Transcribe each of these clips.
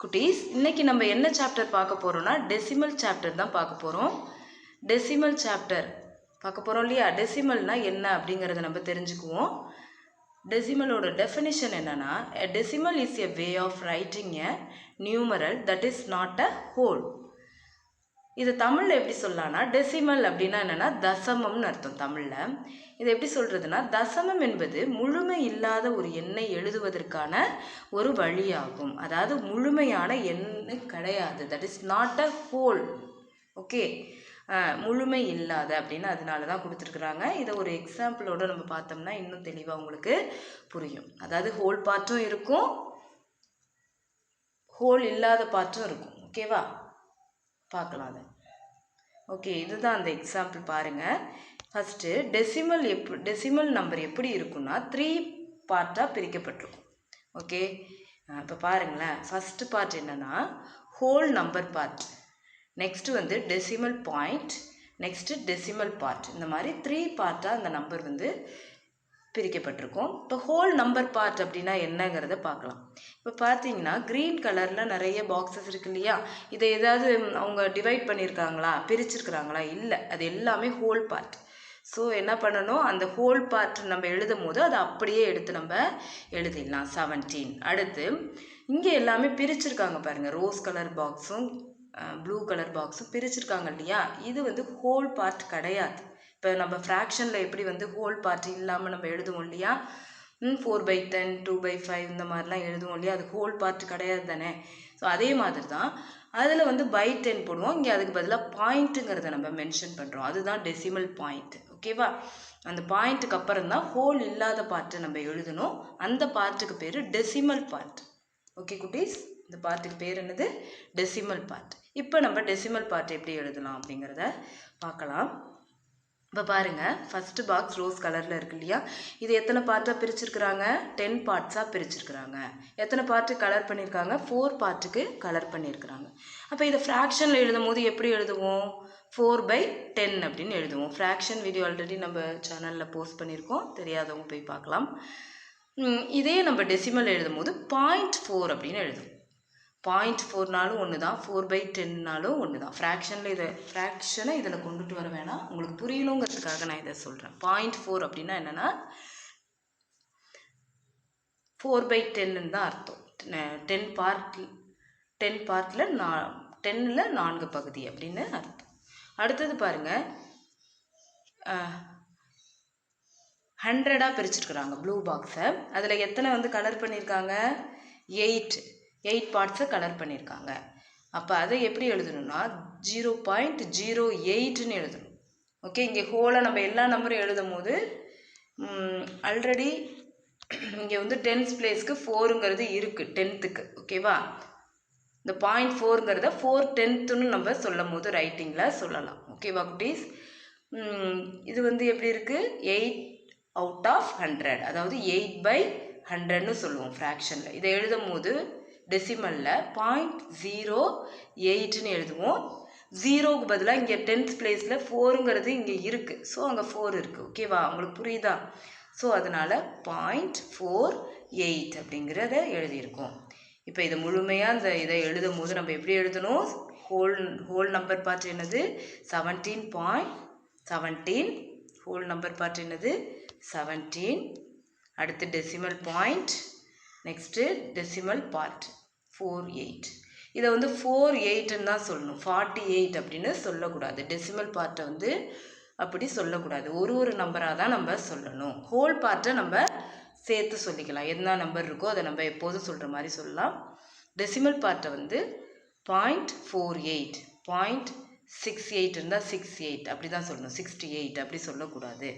குட்டீஸ் இன்னைக்கு நம்ம என்ன சாப்டர் பார்க்க போகிறோம்னா டெசிமல் சாப்டர் தான் பார்க்க போகிறோம் டெசிமல் சாப்டர் பார்க்க போகிறோம் இல்லையா? டெசிமல்னா என்ன அப்படிங்கிறத நம்ம தெரிஞ்சுக்குவோம். டெசிமலோட டெஃபினிஷன் என்னன்னா decimal is a way of writing a numeral that is not a whole இது தமிழில் எப்படி சொல்லலாம்னா டெசிமல் அப்படின்னா என்னென்னா தசமம்னு அர்த்தம் தமிழில். இது எப்படி சொல்கிறதுனா தசமம் என்பது முழுமை இல்லாத ஒரு எண்ணை எழுதுவதற்கான ஒரு வழியாகும். அதாவது முழுமையான எண்ணு கிடையாது. That is not a whole okay முழுமை இல்லாத அப்படின்னு அதனால தான் கொடுத்துருக்குறாங்க. இதை ஒரு எக்ஸாம்பிளோடு நம்ம பார்த்தோம்னா இன்னும் தெளிவாக உங்களுக்கு புரியும். அதாவது ஹோல் பார்ட்டும் இருக்கும். ஹோல் இல்லாத பார்ட்டும் இருக்கும். ஓகேவா பார்க்கலாம் அதை. ஓகே இதுதான் அந்த எக்ஸாம்பிள் பாருங்கள் first decimal of decimal number எப்படி இருக்குன்னா த்ரீ பார்ட்டாக பிரிக்கப்பட்டிருக்கும். ஓகே இப்போ பாருங்களேன். ஃபஸ்ட்டு பார்ட் என்னென்னா ஹோல் நம்பர் பார்ட் நெக்ஸ்ட்டு வந்து decimal point next decimal part இந்த மாதிரி த்ரீ பார்ட்டாக அந்த நம்பர் வந்து பிரிக்கப்பட்டிருக்கும். இப்போ ஹோல் நம்பர் பார்ட் அப்படின்னா என்னங்கிறத பார்க்கலாம். இப்போ பார்த்தீங்கன்னா க்ரீன் கலரில் நிறைய பாக்ஸஸ் இருக்கு இல்லையா? இதை ஏதாவது அவங்க டிவைட் பண்ணியிருக்காங்களா? பிரிச்சிருக்கிறாங்களா? இல்லை. அது எல்லாமே ஹோல் பார்ட் ஸோ என்ன பண்ணணும்? அந்த ஹோல் பார்ட் நம்ம எழுதும் போது அதை அப்படியே எடுத்து நம்ம எழுதிடலாம். செவன்டீன் அடுத்து இங்கே எல்லாமே பிரிச்சிருக்காங்க பாருங்கள் ரோஸ் கலர் பாக்ஸும் ப்ளூ கலர் பாக்ஸும் பிரிச்சிருக்காங்க இல்லையா? இது வந்து ஹோல் பார்ட் கிடையாது. இப்போ நம்ம ஃப்ராக்ஷனில் எப்படி வந்து ஹோல் பார்ட் இல்லாமல் நம்ம எழுதுவோம் இல்லையா? Four by ten two by five இந்த மாதிரிலாம் எழுதுவோம் இல்லையா? அது ஹோல் பார்ட் கிடையாது தானே? ஸோ அதே மாதிரி தான் அதில் வந்து பை டென் போடுவோம். இங்கே அதுக்கு பதிலாக பாயிண்ட்டுங்கிறத நம்ம மென்ஷன் பண்ணுறோம் அதுதான் டெசிமல் பாயிண்ட் ஓகேவா அந்த பாயிண்ட்டுக்கு அப்புறம் தான் ஹோல் இல்லாத பார்ட்டை நம்ம எழுதணும். அந்த பார்ட்டுக்கு பேர் டெசிமல் பார்ட் ஓகே குட்டீஸ்? இந்த பார்ட்டுக்கு பேர் என்னது? டெசிமல் பார்ட் இப்போ நம்ம டெசிமல் பார்ட் எப்படி எழுதலாம் அப்படிங்கிறத பார்க்கலாம். இப்போ பாருங்கள் ஃபஸ்ட்டு பாக்ஸ் ரோஸ் கலரில் இருக்கு இல்லையா? இது எத்தனை பார்ட்டாக பிரிச்சிருக்கிறாங்க? டென் பார்ட்ஸாக பிரிச்சிருக்கிறாங்க. எத்தனை பார்ட்டு கலர் பண்ணியிருக்காங்க ஃபோர் பார்ட்டுக்கு கலர் பண்ணியிருக்கிறாங்க அப்போ இதை ஃப்ராக்ஷனில் எழுதும் போது எப்படி எழுதுவோம்? ஃபோர் பை டென் அப்படின்னு எழுதுவோம். ஃப்ராக்ஷன் வீடியோ ஆல்ரெடி நம்ம சேனலில் போஸ்ட் பண்ணியிருக்கோம். தெரியாதவங்க போய் பார்க்கலாம். இதே நம்ம டெசிமல் எழுதும் போது பாயிண்ட் ஃபோர் அப்படின்னு எழுதுவோம். பாயிண்ட் ஃபோர்னாலும் ஒன்று தான் ஃபோர் பை டென்னாலும் ஒன்று தான். ஃப்ராக்ஷனில் இதை ஃப்ராக்ஷனை இதில் கொண்டுட்டு வர வேணாம். உங்களுக்கு புரியணுங்கிறதுக்காக நான் இதை சொல்கிறேன் பாயிண்ட் ஃபோர் அப்படின்னா என்னென்னா ஃபோர் பை டென்னு தான் அர்த்தம். டென் பார்ட் டென் பார்ட்டில் நா டென்னில் நான்கு பகுதி அப்படின்னு அர்த்தம். அடுத்தது பாருங்கள் ஹண்ட்ரடாக பிரிச்சிருக்கிறாங்க ப்ளூ பாக்ஸை அதில் எத்தனை வந்து கலர் பண்ணியிருக்காங்க எயிட் எயிட் பார்ட்ஸை கலர் பண்ணியிருக்காங்க அப்போ அதை எப்படி எழுதணும்னா ஜீரோ பாயிண்ட் ஜீரோ எயிட்னு எழுதணும். ஓகே இங்கே ஹோலை நம்ம எல்லா நம்பரும் எழுதும் போது ஆல்ரெடி இங்கே வந்து டென்த் பிளேஸ்க்கு ஃபோருங்கிறது இருக்குது டென்த்துக்கு ஓகேவா இந்த பாயிண்ட் ஃபோருங்கிறத ஃபோர் டென்த்துன்னு நம்ம சொல்லும் போது ரைட்டிங்கில் சொல்லலாம் ஓகேவா குட்டீஸ்? இது வந்து எப்படி இருக்குது எயிட் அவுட் ஆஃப் ஹண்ட்ரட் அதாவது எயிட் பை ஹண்ட்ரட்னு சொல்லுவோம் ஃப்ராக்ஷனில் இதை எழுதும் போது டெசிமலில் பாயிண்ட் ஜீரோ எயிட்னு எழுதுவோம். ஜீரோவுக்கு பதிலாக இங்கே டென்த் பிளேஸில் ஃபோருங்கிறது இங்கே இருக்குது ஸோ அங்கே ஃபோர் இருக்குது ஓகேவா உங்களுக்கு புரியுதா? ஸோ அதனால் பாயிண்ட் ஃபோர் எயிட் அப்படிங்கிறத எழுதியிருக்கோம். இப்போ இதை முழுமையாக அந்த இதை எழுதும் போது நம்ம எப்படி எழுதணும்? ஹோல் ஹோல் நம்பர் பார்ட் என்னது? Seventeen point seventeen whole number part என்னது? செவன்டீன் அடுத்து decimal point next decimal part four eight இதை வந்து ஃபோர் எயிட்டுன்னு தான் சொல்லணும். ஃபார்ட்டி எயிட் அப்படின்னு சொல்லக்கூடாது. டெசிமல் பார்ட்டை வந்து அப்படி சொல்லக்கூடாது. ஒரு ஒரு நம்பராக தான் நம்ம சொல்லணும். ஹோல் பார்ட்டை நம்ம சேர்த்து சொல்லிக்கலாம். என்ன நம்பர் இருக்கோ அதை நம்ம எப்போதும் சொல்கிற மாதிரி சொல்லலாம். டெசிமல் பார்ட்டை வந்து point four eight point six eight இருந்தால் சிக்ஸ் எயிட் அப்படி தான் சொல்லணும். சிக்ஸ்டி எயிட் அப்படி சொல்லக்கூடாது.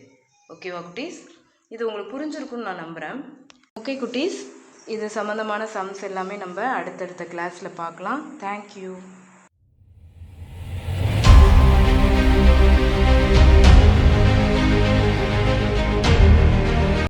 ஓகேவா குட்டீஸ்? இது உங்களுக்கு புரிஞ்சிருக்குன்னு நான் நம்புகிறேன் ஓகே குட்டீஸ்? இது சம்மந்தமான சம்ஸ் எல்லாமே நம்ம அடுத்தடுத்த கிளாஸில் பார்க்கலாம். தேங்க்யூ